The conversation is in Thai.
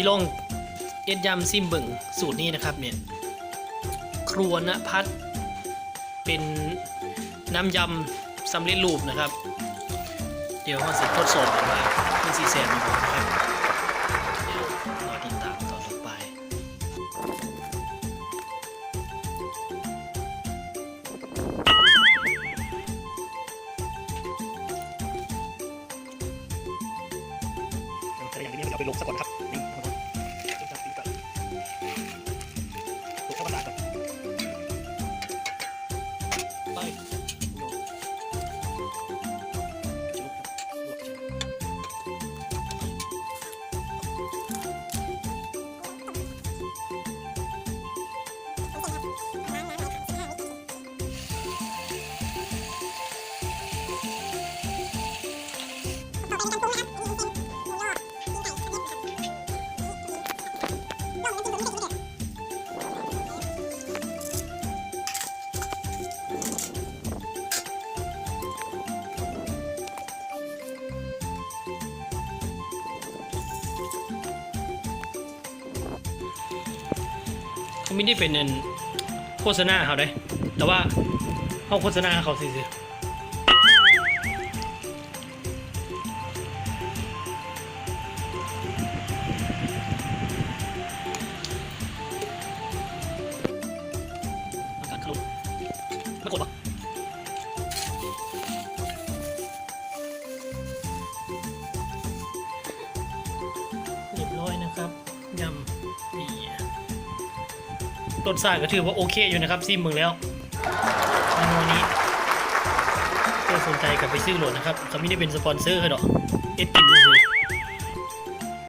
สิลองเอ็ดยำซิมบิ่งสูตรนี้นะครับเนี่ยครัวนพัฒน์เป็นน้ำยำสำเร็จรูปนะครับ เดี๋ยวเราจะทดสอบกันว่ามันสีแสบอยู่บ่นครับเดี๋ยวรอติดตามตอนต่อไปแต่อย่างนี้เราไปลงซะก่อนครับ ไม่ได้เป็นอันโฆษณาเขาได้ แต่ว่าเขาโฆษณาเขาสิสิ กดปะเรียบร้อยนะครับยำนี่รสาติก็ถือว่าโอเคอยู่นะครับซิมมึงแล้วเมนูนี้ถ้าสนใจกับไปซื้อโหลดนะครับเขาไม่ได้เป็นสปอนเซอร์เขาดอกเอ็ดกินซื้อ